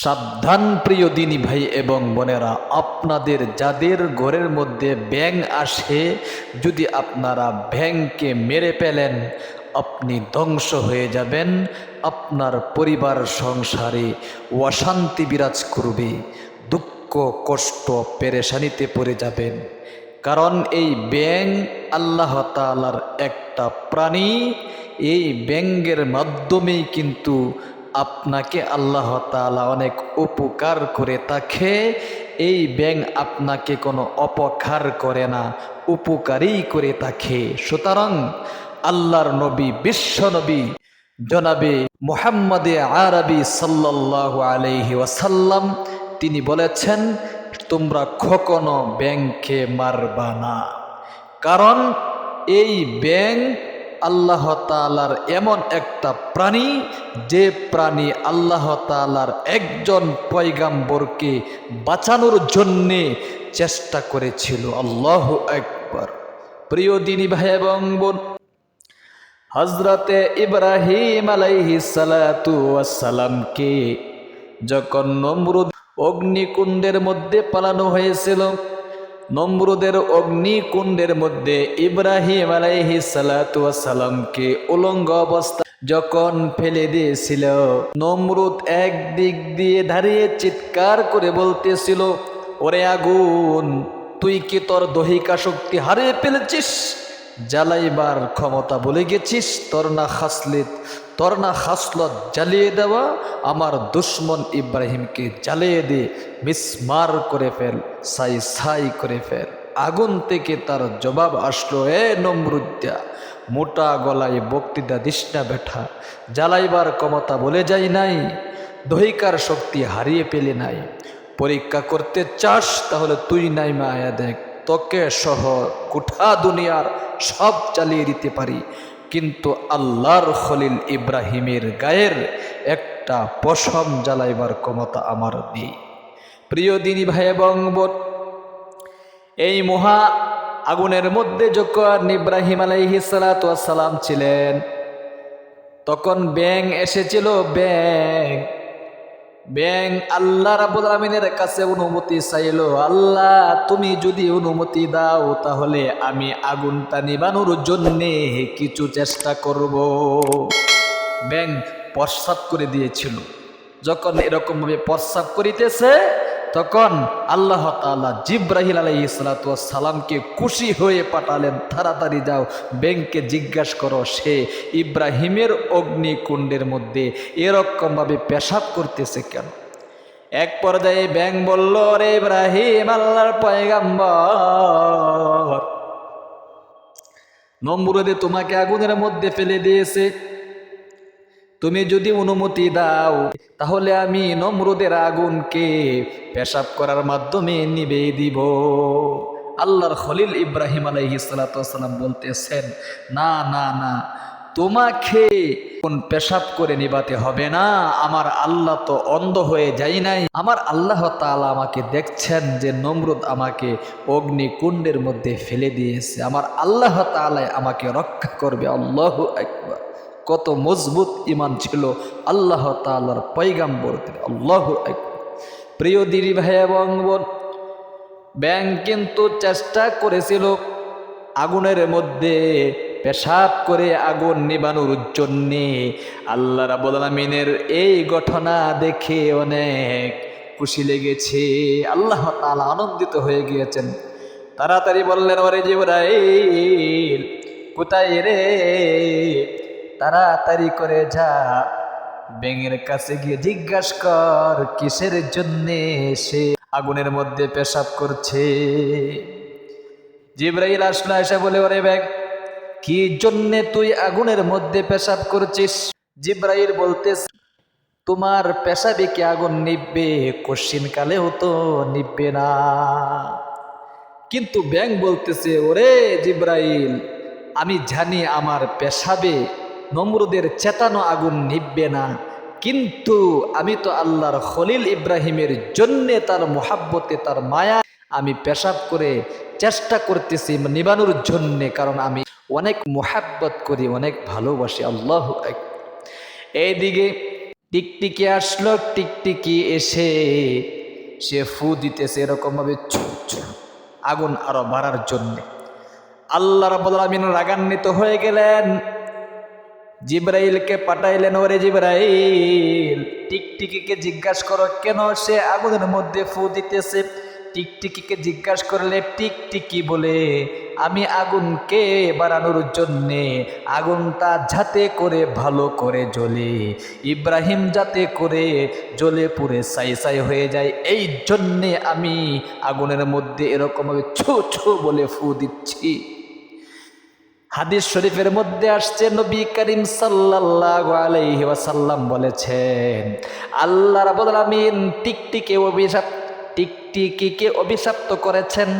সাবধান প্রিয় দিনী ভাই এবং বোনেরা, আপনাদের যাদের ঘরের মধ্যে ব্যাং আসে, যদি আপনারা ব্যাংকে মেরে পেলেন আপনি ধ্বংস হয়ে যাবেন, আপনার পরিবার সংসারে অশান্তি বিরাজ করবে, দুঃখ, কষ্ট, পেরেশানিতে পড়ে যাবেন। কারণ এই ব্যাং আল্লাহ তালার একটা প্রাণী, এই ব্যাঙ্গের মাধ্যমেই কিন্তু আপনাকে আল্লাহ তালা অনেক উপকার করে থাকে। এই ব্যাং আপনাকে কোনো অপকার করে না উপকারই করে থাকে। সুতরাং আল্লাহর নবী বিশ্বনবী জনাবে মোহাম্মদে আরবি সাল্লাল্লাহু আলাইহি ওয়াসাল্লাম, তিনি বলেছেন, তোমরা কখনো ব্যাংকে মারবা না। কারণ এই ব্যাং আল্লাহ তালার এমন একটা প্রাণী, যে প্রাণী আল্লাহ তালার একজন পয়গাম্বরকে বাঁচানোর জন্যে চেষ্টা করেছিল। আল্লাহ একবার প্রিয় দিনী ভাই এবং বোন হজরতে ইব্রাহিম আলাইহি সালাতু সালামকে যখন নমরুদ অগ্নিকুণ্ডের মধ্যে পালানো হয়েছিল নমরুদের অগ্নিকুণ্ডের মধ্যে ইব্রাহিম আলাইহি সালাতু সালামকে উলঙ্গ অবস্থা যখন ফেলে দিয়েছিল, নমরুদ এক দিক দিয়ে দাঁড়িয়ে চিৎকার করে বলতেছিল, ওরে আগুন, তুই কি তোর দহিকা শক্তি হারিয়ে ফেলেছিস? জ্বালাইবার ক্ষমতা বলে গেছিস? তোর না খাসলিত তোর না খাসলত জ্বালিয়ে দেওয়া, আমার দুশ্মন ইব্রাহিমকে জ্বালিয়ে দে, মিসমার করে ফেল, সাই সাই করে ফেল। আগুন থেকে তার জবাব আসলো, এ নমরুদ্দা, মোটা গলায় বক্তৃতা দিসনা বেঠা জ্বালাইবার ক্ষমতা বলে যাই নাই, দহিকার শক্তি হারিয়ে পেলে নাই। পরীক্ষা করতে চাস, তাহলে তুই নাই মায়া দেখ, তোকে সহ কুঠা দুনিয়ার সব চালিয়ে দিতে পারি। কিন্তু আল্লাহর খলিল ইব্রাহিমের গায়ের একটা পশম জ্বালাইবার ক্ষমতা আমার নেই। প্রিয় দিনী ভাই এবং বোন, এই মহা আগুনের মধ্যে যখন ইব্রাহিম আলাইহি সালাম ছিলেন, তখন ব্যাং এসেছিল ব্যাং ব্যাং আল্লাহ রাবুল আলমিনের কাছে অনুমতি চাইল, আল্লাহ, তুমি যদি অনুমতি দাও, তাহলে আমি আগুনটা নিবানোর জন্যে কিছু চেষ্টা করব। ব্যাং প্রস্রাব করে দিয়েছিল। যখন এরকমভাবে প্রস্রাব করিতেছে তখন আল্লাহ তালা জিব্রাহিল আলাই সালামকে খুশি হয়ে পাঠালেন, তাড়াতাড়ি যাও, ব্যাংকে জিজ্ঞাসা করো, সে ইব্রাহিমের অগ্নিকুণ্ডের মধ্যে এরকমভাবে পেশাব করতেছে কেন? এক পর্যায়ে ব্যাং বলল রে ইব্রাহিম, আল্লাহর পয়গাম্বর নম্বরে তোমাকে আগুনের মধ্যে ফেলে দিয়েছে। তুমি যদি অনুমতি দাও, তাহলে আমি নমরুদের আগুনকে পেশাব করার মাধ্যমে নিবে দিব। আল্লাহর খলিল ইব্রাহিম আলাইহি সালাম বলতেছেন, না না না, তোমাকে কোন পেশাব করে নিবাতে হবে না। আমার আল্লাহ তো অন্ধ হয়ে যাই নাই। আমার আল্লাহ তাআলা আমাকে দেখছেন যে নমরুদ আমাকে অগ্নিকুণ্ডের মধ্যে ফেলে দিয়েছে। আমার আল্লাহ তাআলাই আমাকে রক্ষা করবে। আল্লাহ একবার কত মজবুত ইমান ছিল আল্লাহ তালার পৈগাম্বর আল্লাহ প্রিয় দিদি ভাই এবং বোন, ব্যাং কিন্তু চেষ্টা করেছিল আগুনের মধ্যে পেশাব করে আগুন নিবানোর জন্যে। আল্লাহ রাবুল আলমিনের এই ঘটনা দেখে অনেক খুশি লেগেছে। আল্লাহ তালা আনন্দিত হয়ে গিয়েছেন। তাড়াতাড়ি বললেন, ওরে জিবরাইল, কোথায় রে? তাড়াতাড়ি করে যা। ব্যাঙের কাছে গিয়ে জিজ্ঞাস কর, কিসের জন্যে সে আগুনের মধ্যে পেশাব করছে? জিব্রাইল আসলো, এসে বলে, ওরে ব্যাগ কি জন্যে তুই আগুনের মধ্যে পেশাব করছিস? জিব্রাইল বলতে তোমার পেশাবে কি আগুন নিববে কশিন কালে হতো নিববে না। কিন্তু ব্যাং বলতেছে, ওরে জিব্রাইল, আমি জানি আমার পেশাবে নমরুদের চেতানো আগুন নিববে না। কিন্তু আমি তো আল্লাহর খলিল ইব্রাহিমের জন্যে তার মোহাব্বতে তার মায়া আমি পেশাব করে চেষ্টা করতেছি নিবানোর জন্যে, কারণ আমি অনেক মোহাব্বত করি, অনেক ভালোবাসি। আল্লাহ এইদিকে টিকটিকি আসলো, টিকটিকি এসে সে ফু দিতেছে এরকমভাবে আগুন আরও বাড়ার জন্যে। আল্লাহ রাব্বুল আলামিন রাগান্বিত হয়ে গেলেন। জিব্রাইলকে পাঠাইলেন ওরে জিব্রাইল? টিকটিকিকে জিজ্ঞাসা করো, কেন সে আগুনের মধ্যে ফু দিতেছে? টিকটিকিকে জিজ্ঞাসা করলে টিকটিকি বলে, আমি আগুনকে বাড়ানোর জন্যে আগুনটা যাতে করে ভালো করে জ্বলে, ইব্রাহিম যাতে করে জ্বলে পুড়ে সাই সাই হয়ে যায়, এই জন্যে আমি আগুনের মধ্যে এরকমভাবে ছো ছো বলে ফু দিচ্ছি। হাদিস শরীফের মধ্যে আসছে, নবী করিম আলাইহি ওয়াসাল্লাম বলেছেন, আল্লাহ রাব্বুল আমিন টিকটিকে অভিশাপ, টিকটিকিকে অভিশাপ্ত করেছেন।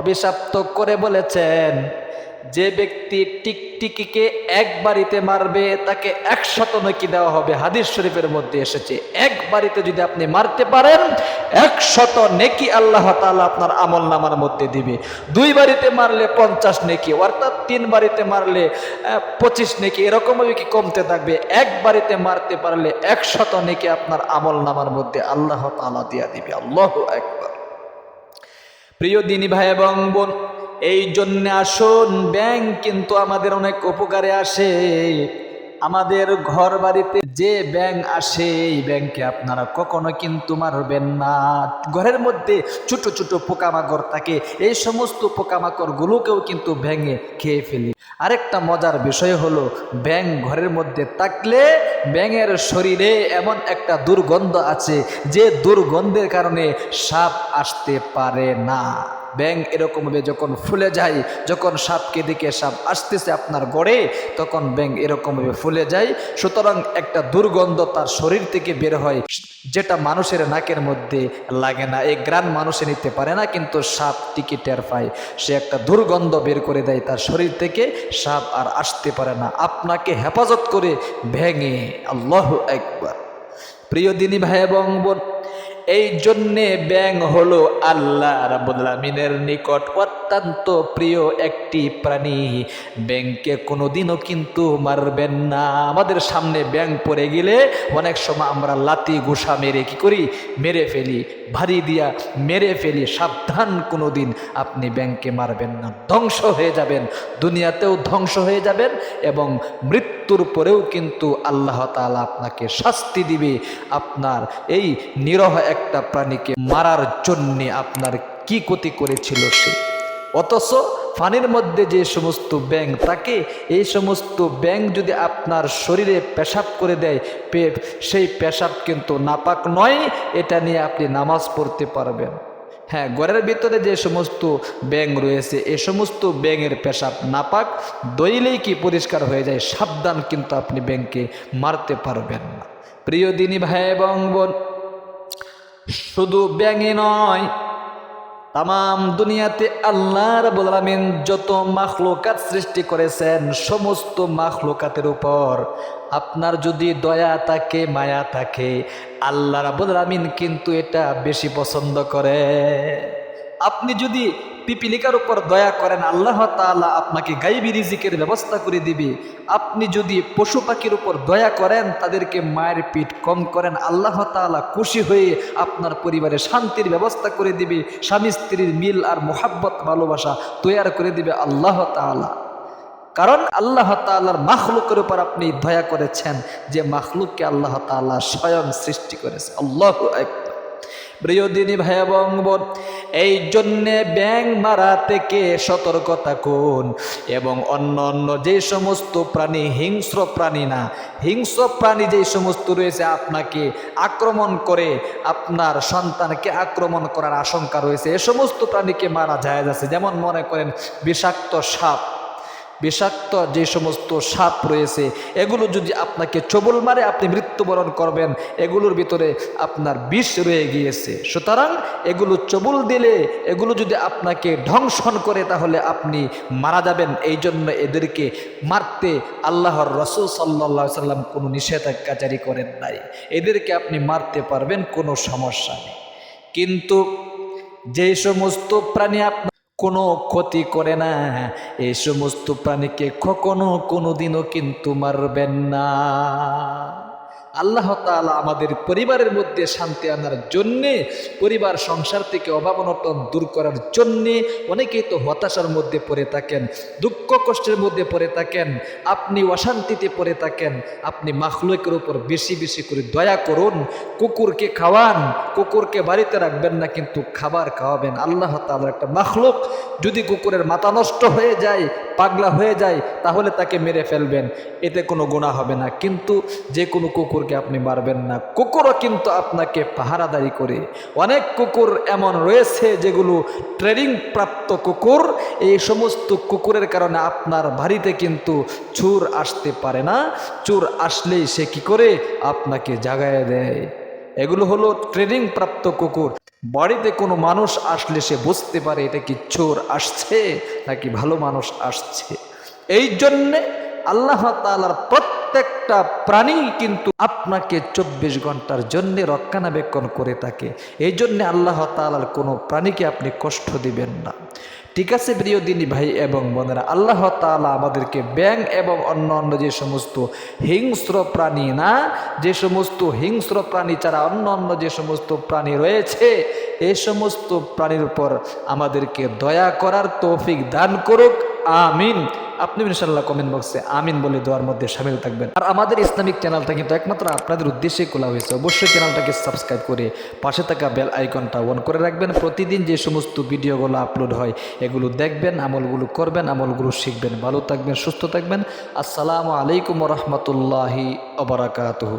অভিশাপ্ত করে বলেছেন যে ব্যক্তি টিকটিকিকে এক বাড়িতে মারবে, তাকে একশত নাকি দেওয়া হবে। হাদিস শরীফের মধ্যে এসেছে, এক বাড়িতে যদি আপনি মারতে পারেন একশত নেকি আল্লাহ তালা আপনার আমল নামার মধ্যে দিবে। দুই বাড়িতে মারলে পঞ্চাশ নেকি, অর্থাৎ তিন বাড়িতে মারলে পঁচিশ নেকি এরকমভাবে কি কমতে থাকবে, এক বাড়িতে মারতে পারলে একশত নেকি আপনার আমল নামার মধ্যে আল্লাহ তালা দিয়া দিবে। আল্লাহ একবার প্রিয় দিনী ভাই এবং বোন এই জন্যে আসুন, ব্যাংক কিন্তু আমাদের অনেক উপকারে আসে। আমাদের ঘর বাড়িতে যে ব্যাংক আসে, এই ব্যাংকে আপনারা কখনো কিন্তু মারবেন না। ঘরের মধ্যে ছোট ছোট পোকামাকড় থাকে, এই সমস্ত পোকামাকড়গুলোকেও কিন্তু ব্যাঙে খেয়ে ফেলি। আরেকটা মজার বিষয় হলো ব্যাং ঘরের মধ্যে থাকলে ব্যাঙের শরীরে এমন একটা দুর্গন্ধ আছে, যে দুর্গন্ধের কারণে সাপ আসতে পারে না। ব্যাং এরকমভাবে যখন ফুলে যায়, যখন সাপকে দিকে সাপ আসতেছে আপনার গড়ে, তখন ব্যাং এরকমভাবে ফুলে যায়। সুতরাং একটা দুর্গন্ধ তার শরীর থেকে বের হয়, যেটা মানুষের নাকের মধ্যে লাগে না। এই গ্রান মানুষে নিতে পারে না, কিন্তু সাপ টিকি টের পায়। সে একটা দুর্গন্ধ বের করে দেয় তার শরীর থেকে, সাপ আর আসতে পারে না। আপনাকে হেফাজত করে ভেঙে, আল্লাহ একবার প্রিয় দিনী ভাই এবং বোন এই জন্যে ব্যাং হলো আল্লাহ রাব্বুল আমিনের নিকট অত্যন্ত প্রিয় একটি প্রাণী। ব্যাংকে কোনোদিনও কিন্তু মারবেন না। আমাদের সামনে ব্যাং পড়ে গেলে অনেক সময় আমরা লাতি ঘুষা মেরে কি করি? মেরে ফেলি, ভারী দিয়া মেরে ফেলি। সাবধান কোনোদিন আপনি ব্যাংকে মারবেন না। ধ্বংস হয়ে যাবেন। দুনিয়াতেও ধ্বংস হয়ে যাবেন এবং মৃত্যুর পরেও কিন্তু আল্লাহ তাআলা আপনাকে শাস্তি দিবে। আপনার এই নিরহ একটা প্রাণীকে মারার জন্যে আপনার কি ক্ষতি করেছিল সে? অথচ ফানির মধ্যে যে সমস্ত ব্যাং থাকে, এই সমস্ত ব্যাং যদি আপনার শরীরে পেশাব করে দেয় পে সেই পেশাব কিন্তু নাপাক নয়, এটা নিয়ে আপনি নামাজ পড়তে পারবেন। হ্যাঁ ঘরের ভিতরে যে সমস্ত ব্যাং রয়েছে, এ সমস্ত ব্যাঙের পেশাব নাপাক দইলেই কি পরিষ্কার হয়ে যায়, সাবধান কিন্তু আপনি ব্যাংকে মারতে পারবেন না। প্রিয় দিনী ভাই এবং বোন, শুধু ব্যাঙে নয় তাম দুনিয়াতে আল্লাহ রাবুল আলমিন যত মাখলোকাত সৃষ্টি করেছেন, সমস্ত মাখলোকাতের উপর আপনার যদি দয়া থাকে, মায়া থাকে, আল্লাহ রাবুল আলমিন কিন্তু এটা বেশি পছন্দ করে। আপনি যদি পিপিলিকার উপর দয়া করেন, আল্লাহ তাআলা আপনাকে গাইবি রিজিকের ব্যবস্থা করে দিবে। আপনি যদি পশু পাখির উপর দয়া করেন, তাদেরকে মায়ের পিঠ কম করেন, আল্লাহ তাআলা খুশি হয়ে আপনার পরিবারে শান্তির ব্যবস্থা করে দিবে, স্বামী স্ত্রীর মিল আর মোহাব্বত, ভালোবাসা তৈয়ার করে দিবে আল্লাহ তাআলা। কারণ আল্লাহ তাআলার মাখলুকের উপর আপনি দয়া করেছেন, যে মাখলুককে আল্লাহ তাআলা স্বয়ং সৃষ্টি করেছে। আল্লাহ একবার প্রিয় ভাই এবং বোন এই জন্যে ব্যাং মারা থেকে সতর্ক থাকুন এবং অন্য অন্য যে সমস্ত প্রাণী, হিংস্র প্রাণী না, হিংস্র প্রাণী যে সমস্ত রয়েছে আপনাকে আক্রমণ করে, আপনার সন্তানকে আক্রমণ করার আশঙ্কা রয়েছে, এ সমস্ত প্রাণীকে মারা যায় আছে। যেমন মনে করেন বিষাক্ত সাপ বিষাক্ত যে সমস্ত সাপ রয়েছে, এগুলো যদি আপনাকে চবল মারে, আপনি মৃত্যুবরণ করবেন, এগুলোর ভিতরে আপনার বিষ রয়ে গিয়েছে। সুতরাং এগুলো চবল দিলে, এগুলো যদি আপনাকে ধ্বংসন করে, তাহলে আপনি মারা যাবেন। এই জন্য এদেরকে মারতে আল্লাহর রসুল সাল্লা সাল্লাম কোনো নিষেধাজ্ঞা জারি করেন নাই। এদেরকে আপনি মারতে পারবেন, কোনো সমস্যা নেই। কিন্তু যে সমস্ত প্রাণী আপনার কোনো ক্ষতি করে না। এই সমস্ত প্রাণীকে কখনো কোনো দিনও কিন্তু মারবেন না। আল্লাহ তাআলা আমাদের পরিবারের মধ্যে শান্তি আনার জন্যে, পরিবার, সংসার থেকে অভাব অনটন দূর করার জন্যে অনেকেই তো হতাশার মধ্যে পড়ে থাকেন, দুঃখ কষ্টের মধ্যে পড়ে থাকেন, আপনি অশান্তিতে পড়ে থাকেন, আপনি মাখলুকের উপর বেশি বেশি করে দয়া করুন, কুকুরকে খাওয়ান, কুকুরকে বাড়িতে রাখবেন না কিন্তু খাবার খাওয়াবেন। আল্লাহ তাআলার একটা মাখলুক, যদি কুকুরের মাথা নষ্ট হয়ে যায় পাগলা হয়ে যায়, তাহলে তাকে মেরে ফেলবেন। এতে কোনো গুণা হবে না। কিন্তু যে কোনো কুকুরকে আপনি মারবেন না। কুকুরও কিন্তু আপনাকে পাহারাদারি করে। অনেক কুকুর এমন রয়েছে যেগুলো ট্রেনিং প্রাপ্ত কুকুর। এই সমস্ত কুকুরের কারণে আপনার বাড়িতে কিন্তু চুর আসতে পারে না। চুর আসলেই সে কি করে? আপনাকে জাগায় দেয়। এগুলো হলো ট্রেনিং প্রাপ্ত কুকুর। বাড়িতে কোনো মানুষ আসলে সে বুঝতে পারে এটা কি চোর আসছে নাকি ভালো মানুষ আসছে। এই জন্যে আল্লাহ তালার প্রত্যেকটা প্রাণী কিন্তু আপনাকে চব্বিশ ঘণ্টার জন্য রক্ষণাবেক্ষণ করে থাকে। এই জন্যে আল্লাহ তালার কোনো প্রাণীকে আপনি কষ্ট দিবেন না। ঠিক আছে প্রিয় দিনী ভাই এবং বোনেরা, আল্লাহ তাআলা আমাদেরকে ব্যাং এবং অন্য অন্য যে সমস্ত হিংস্র প্রাণী না, যে সমস্ত হিংস্র প্রাণী ছাড়া অন্য অন্য যে সমস্ত প্রাণী রয়েছে এই সমস্ত প্রাণীর উপর আমাদেরকে দয়া করার তৌফিক দান করুক। আমিন। আপনি ইনশাল্লাহ কমেন্ট বক্সে আমিন বলে দেওয়ার মধ্যে সামিল থাকবেন। আর আমাদের ইসলামিক চ্যানেলটা কিন্তু একমাত্র আপনাদের উদ্দেশ্যে খোলা হয়েছে। অবশ্যই চ্যানেলটাকে সাবস্ক্রাইব করে পাশে থাকা বেল আইকনটা অন করে রাখবেন। প্রতিদিন যে সমস্ত ভিডিওগুলো আপলোড হয়, এগুলো দেখবেন, আমলগুলো করবেন, আমলগুলো শিখবেন। ভালো থাকবেন, সুস্থ থাকবেন। আসসালামু আলাইকুম রহমতুল্লাহি অবরাকাতহ